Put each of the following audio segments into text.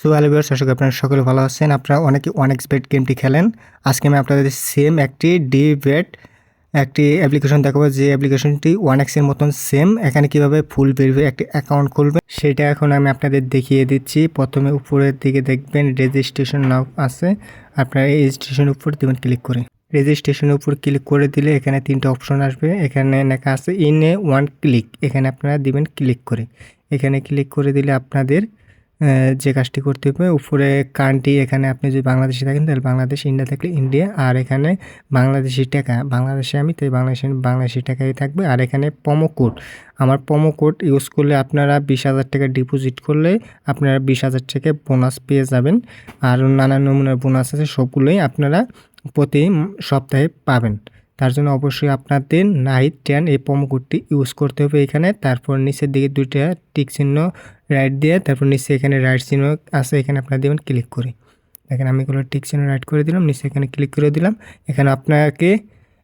So hello আশা করি আপনারা সকলে ভালো আছেন। আপনারা অনেকে অনেক বেট গেমটি খেলেন। আজকে আমি আপনাদের সেম একটি ডি বেট একটি অ্যাপ্লিকেশন দেখাবো যে অ্যাপ্লিকেশনটি ওয়ান এক্সের মতন সেম এখানে কীভাবে ফুল ভেরিফাই একটি অ্যাকাউন্ট খুলবেন, সেটা এখন আমি আপনাদের দেখিয়ে দিচ্ছি। প্রথমে উপরের দিকে দেখবেন রেজিস্ট্রেশন নাও আছে। আপনারা রেজিস্ট্রেশনের উপর দেবেন ক্লিক করে। রেজিস্ট্রেশনের উপর ক্লিক করে দিলে এখানে তিনটা অপশন আসবে। এখানে লেখা আছে ইন এ ওয়ান ক্লিক এখানে আপনারা দিবেন ক্লিক করে। এখানে ক্লিক করে দিলে আপনাদের যে কাজটি করতে হবে, উপরে কান্ট্রি, এখানে আপনি যদি বাংলাদেশে থাকেন, তাহলে বাংলাদেশ, ইন্ডিয়া থাকলে ইন্ডিয়া, আর এখানে বাংলাদেশি টাকা, বাংলাদেশে আমি, তাই বাংলাদেশে, বাংলাদেশি টাকাই থাকবে, আর এখানে প্রোমো কোড আমার প্রোমো কোড ইউজ করলে আপনারা বিশ হাজার টাকা ডিপোজিট করলে আপনারা বিশ হাজার টাকা বোনাস পেয়ে যাবেন, আর নানান নমুনার বোনাস আছে, সবগুলোই আপনারা প্রতি সপ্তাহে পাবেন। তার জন্য অবশ্যই আপনাদের নাইট টেন এই প্রোমো কোডটি ইউজ করতে হবে এখানে। তারপর নিচের দিকে দুইটা টিক চিহ্ন রাইট দিয়ে তারপর নিচে এখানে রাইট চিহ্ন আছে, এখানে আপনারা দেবেন ক্লিক করে। দেখেন আমি এগুলো টিক চিহ্ন রাইট করে দিলাম, নিচে এখানে ক্লিক করে দিলাম। এখানে আপনাকে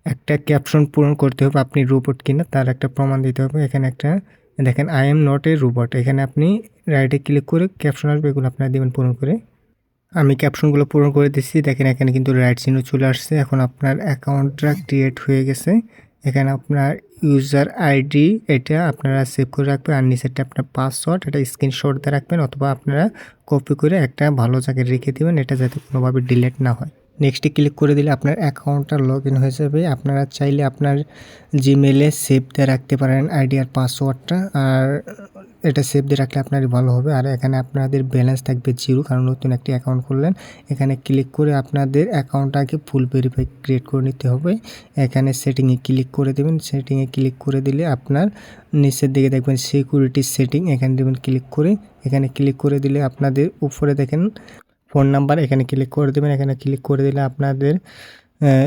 একটা ক্যাপশন পূরণ করতে হবে আপনি রোবট কিনা, তার একটা প্রমাণ দিতে হবে। এখানে একটা, দেখেন I am not a robot এখানে আপনি রাইটে ক্লিক করে ক্যাপশন আসবে, এগুলো আপনারা দেবেন পূরণ করে। আমি ক্যাপশনগুলো পূরণ করে দিচ্ছি দেখেন, এখানে কিন্তু রাইট চিহ্ন চলে আসছে। এখন আপনার অ্যাকাউন্টটা ক্রিয়েট হয়ে গেছে। এখানে আপনার ইউজার আইডি এটা আপনারা সেভ করে রাখবেন। আর নিচেরটা আপনার পাসওয়ার্ড এটা স্ক্রিনশট দিয়ে রাখবেন অথবা আপনারা কপি করে একটা ভালো জায়গায় রেখে দেবেন, এটা যাতে কোনোভাবে ডিলিট না হয়। নেক্সটে ক্লিক করে দিলে আপনার অ্যাকাউন্টটা লগ ইন হয়ে যাবে। আপনারা চাইলে আপনার জিমেলে সেভ দিয়ে রাখতে পারেন আইডি আর পাসওয়ার্ডটা আর এটা সেভ দিয়ে রাখলে আপনারই ভালো হবে। আর এখানে আপনাদের ব্যালেন্স থাকবে জিরো কারণ নতুন একটি অ্যাকাউন্ট খুললেন। এখানে ক্লিক করে আপনাদের অ্যাকাউন্টটাকে ফুল ভেরিফাই ক্রিয়েট করে নিতে হবে। এখানে সেটিংয়ে ক্লিক করে দেবেন। সেটিংয়ে ক্লিক করে দিলে আপনার নিচের দিকে দেখবেন সিকিউরিটি সেটিং এখানে দেবেন ক্লিক করে, এখানে ক্লিক করে দিলে আপনাদের উপরে দেখেন ফোন নাম্বার এখানে ক্লিক করে দেবেন। এখানে ক্লিক করে দিলে আপনাদের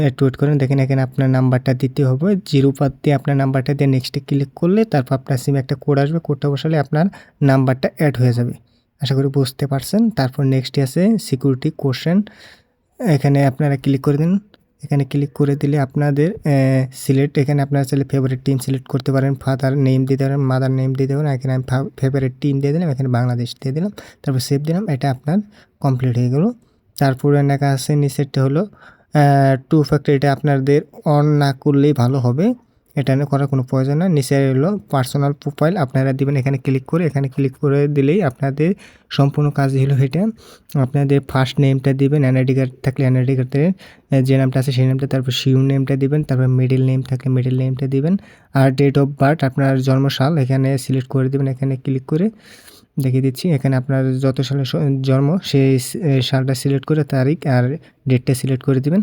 একটু ওয়েট করেন। দেখেন, এখানে আপনার নাম্বারটা দিতে হবে। জিরো পাত দিয়ে আপনার নাম্বারটা দিয়ে নেক্সটে ক্লিক করলে তারপর আপনার সিমে একটা কোড আসবে। কোডটা বসালে আপনার নাম্বারটা অ্যাড হয়ে যাবে। আশা করি বুঝতে পারছেন। তারপর নেক্সটে আছে সিকিউরিটি কোশ্চেন এখানে আপনারা ক্লিক করে দিন। এখানে ক্লিক করে দিলে আপনাদের সিলেক্ট এখানে আপনারা চাইলে ফেভারিট টিম সিলেক্ট করতে পারেন। ফাদার নেম দিতে পারেন মাদার নেম দিতে পারেন এখানে আমি ফেভারিট টিম দিয়ে দিলাম। এখানে বাংলাদেশ দিয়ে দিলাম। তারপর সেভ দিলাম। এটা আপনার কমপ্লিট হয়ে গেল। তারপরে লেখা আছে নিচেরটা হলো টু ফ্যাক্টর এটা আপনাদের অন না করলেই ভালো হবে। এটা করার কোনো প্রয়োজন না নিচে হলো পার্সোনাল প্রোফাইল আপনারা দিবেন এখানে ক্লিক করে, এখানে ক্লিক করে দিলেই আপনাদের সম্পূর্ণ কাজ হলো এটা। আপনাদের ফার্স্ট নেমটা দিবেন এনআইডি কার্ড থাকলে এনআইডি কার্ডের যে নামটা আছে সেই নামটা, তারপর শিউ নেমটা দিবেন, তারপর মিডিল নেম থাকলে মিডিল নেমটা দিবেন। আর ডেট অফ বার্থ আপনার জন্মসাল, এখানে সিলেক্ট করে দিবেন, এখানে ক্লিক করে। দেখিয়ে দিচ্ছি। এখানে আপনার যত সালে জন্ম, সেই সালটা সিলেক্ট করে তারিখ আর ডেটটা সিলেক্ট করে দিবেন।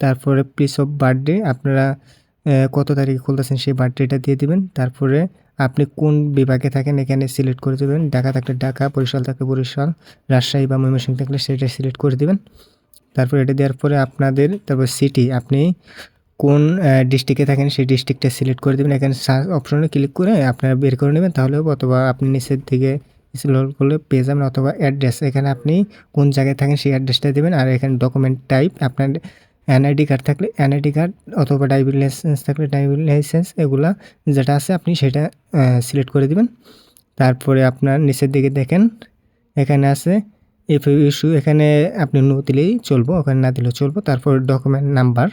তারপরে প্লেস অফ বার্থডে আপনারা কত তারিখে খুলতেছেন সেই বার্থডেটা দিয়ে দিবেন। তারপরে আপনি কোন বিভাগে থাকেন এখানে সিলেক্ট করে দেবেন। ঢাকা থাকলে ঢাকা, বরিশাল থাকলে বরিশাল, রাজশাহী বা ময়মনসিংহ থাকলে সেটা সিলেক্ট করে দিবেন। তারপর এটা দেওয়ার পরে আপনাদের, তারপর সিটি আপনি কোন ডিস্ট্রিক্টে থাকেন সেই ডিস্ট্রিক্টটা সিলেক্ট করে দেবেন। এখানে অপশনে ক্লিক করে আপনারা বের করে নেবেন, তাহলে অথবা আপনি নিচের দিকে স্ক্রল করলে পেয়ে যাবেন অথবা অ্যাড্রেস এখানে আপনি কোন জায়গায় থাকেন সেই অ্যাড্রেসটা দেবেন আর এখানে ডকুমেন্ট টাইপ আপনার এনআইডি কার্ড থাকলে এনআইডি কার্ড অথবা ড্রাইভিং লাইসেন্স থাকলে ড্রাইভিং লাইসেন্স এগুলা যেটা আছে আপনি সেটা সিলেক্ট করে দিবেন। তারপরে আপনার নিচের দিকে দেখেন, এখানে আছে এফ ইস্যু এখানে আপনি নো দিলেই চলবো, ওখানে না দিলেও চলবো। তারপর ডকুমেন্ট নাম্বার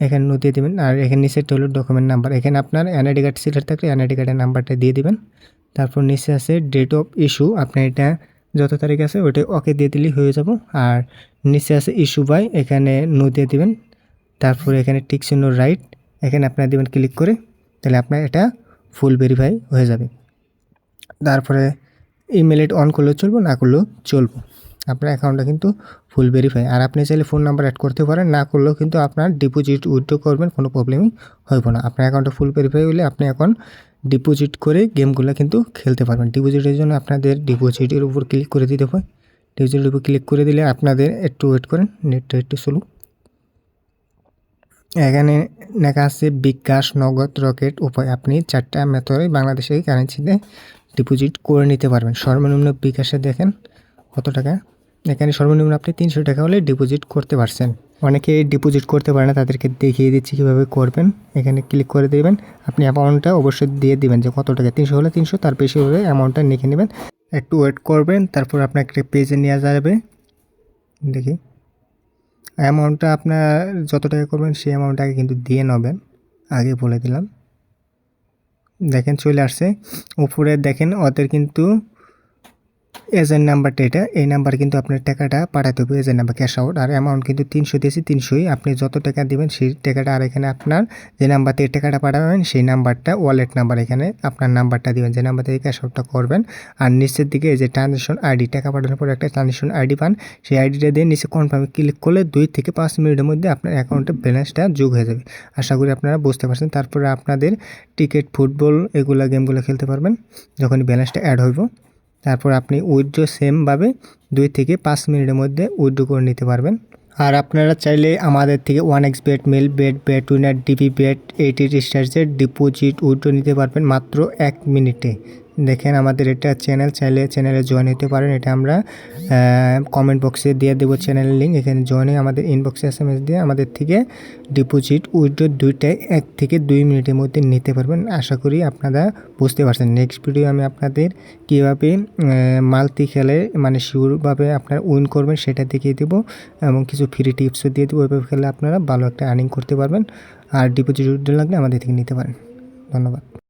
এখানে নো দিয়ে দেবেন। আর এখানে নিচেরটা হলো ডকুমেন্ট নাম্বার এখানে আপনার এনআইডি কার্ড সিলেক্ট থাকলে এনআইডি কার্ডের নাম্বারটা দিয়ে দিবেন। তারপর নিচে আছে ডেট অফ ইস্যু আপনার এটা যত তারিখ আছে ওইটা ওকে দিয়ে দিলেই হয়ে যাব। আর নিচে আছে ইস্যু বাই এখানে নো দিয়ে দেবেন। তারপর এখানে টিক চিহ্ন রাইট এখানে আপনার দিবেন ক্লিক করে, তাহলে আপনার এটা ফুল ভেরিফাই হয়ে যাবে। তারপরে ইমেল আইডি অন করলেও চলবো, না করলেও চলবো। আপনার অ্যাকাউন্টটা কিন্তু ফুল ভেরিফাই আর আপনি চাইলে ফোন নাম্বার অ্যাড করতে পারেন, না করলেও কিন্তু আপনার ডিপোজিট উইথড্র করবেন, কোনো প্রবলেমই হইব না। আপনার অ্যাকাউন্টটা ফুল ভেরিফাই হলে আপনি এখন ডিপোজিট করে গেমগুলো কিন্তু খেলতে পারবেন। ডিপোজিটের জন্য আপনাদের ডিপোজিটের উপর ক্লিক করে দিতে হয় ডিপোজিটের উপর ক্লিক করে দিলে আপনাদের একটু ওয়েট করেন নেটটা একটু স্লো এখানে লেখা আছে, বিকাশ নগদ রকেট উপায়। আপনি চারটা মেথডে বাংলাদেশের কারেন্সিতে ডিপোজিট করে নিতে পারবেন। সর্বনিম্ন বিকাশে দেখেন কত টাকা? এখানে সর্বনিম্ন আপনি তিনশো টাকা হলে ডিপোজিট করতে পারছেন। অনেকে ডিপোজিট করতে পারে না, তাদেরকে দেখিয়ে দিচ্ছি কীভাবে করবেন। এখানে ক্লিক করে দেবেন। আপনি অ্যামাউন্টটা অবশ্যই দিয়ে দিবেন যে কত টাকা, তিনশো হলে তিনশো, তার বেশি হলে অ্যামাউন্টটা লিখে নেবেন। একটু ওয়েট করবেন, তারপর আপনাকে পেজে নিয়ে যাবে। দেখি। অ্যামাউন্টটা আপনার যত টাকা করবেন, সেই অ্যামাউন্টটাকে কিন্তু দিয়ে নেবেন। আগে বলে দিলাম। দেখেন চলে আসছে। উপরে দেখেন, ওদের কিন্তু এজেন্ট নাম্বারটা এটা। এই নাম্বার কিন্তু আপনার টাকাটা পাঠাতে হবে, এজেন্ট নাম্বার ক্যাশ আউট আর অ্যামাউন্ট কিন্তু তিনশো দিয়েছি, তিনশোই। আপনি যত টাকা দিবেন, সেই টাকাটা আর এখানে আপনার যে নাম্বার থেকে টাকাটা পাঠাবেন, সেই নাম্বারটা ওয়ালেট নাম্বার এখানে আপনার নাম্বারটা দিবেন, যে নাম্বার থেকে ক্যাশ আউটটা করবেন। আর নিচের দিকে যে ট্রানজ্যাকশন আইডি টাকা পাঠানোর পর একটা ট্রানজ্যাকশন আইডি পান। সেই আইডিটা দিয়ে নিচে কনফার্মে ক্লিক করলে দুই থেকে পাঁচ মিনিটের মধ্যে আপনার অ্যাকাউন্টে ব্যালেন্সটা যোগ হয়ে যাবে। আশা করি আপনারা বুঝতে পারছেন। তারপরে আপনাদের টিকিট ফুটবল এগুলা গেমগুলো খেলতে পারবেন যখন ব্যালেন্সটা অ্যাড হইব। তারপর আপনি উইথড্রো সেমভাবে দুই থেকে পাঁচ মিনিটের মধ্যে উইথড্রো করে নিতে পারবেন। আর আপনারা চাইলে আমাদের থেকে one X bet Melbet Betwinner D P bet রিচার্জের ডিপোজিট উইথড্র নিতে পারবেন মাত্র এক মিনিটে। দেখেন আমাদের এটা চ্যানেল চাইলে চ্যানেলে জয়েন হতে পারেন। এটা আমরা কমেন্ট বক্সে দিয়ে দেবো চ্যানেলের লিঙ্ক এখানে জয়েনে আমাদের ইনবক্সে এস এম এস দিয়ে আমাদের থেকে ডিপোজিট উইথড্র দুইটাই এক থেকে দুই মিনিটের মধ্যে নিতে পারবেন। আশা করি আপনারা বুঝতে পারছেন। নেক্সট ভিডিও আমি আপনাদের কীভাবে মাল্টি খেলে মানে শিওরভাবে আপনারা উইন করবেন সেটা দেখিয়ে দেবো এবং কিছু ফ্রি টিপসও দিয়ে দেবো। ওইভাবে খেলে আপনারা ভালো একটা আর্নিং করতে পারবেন। আর ডিপোজিট উইথড্র লাগলে আমাদের থেকে নিতে পারেন। ধন্যবাদ।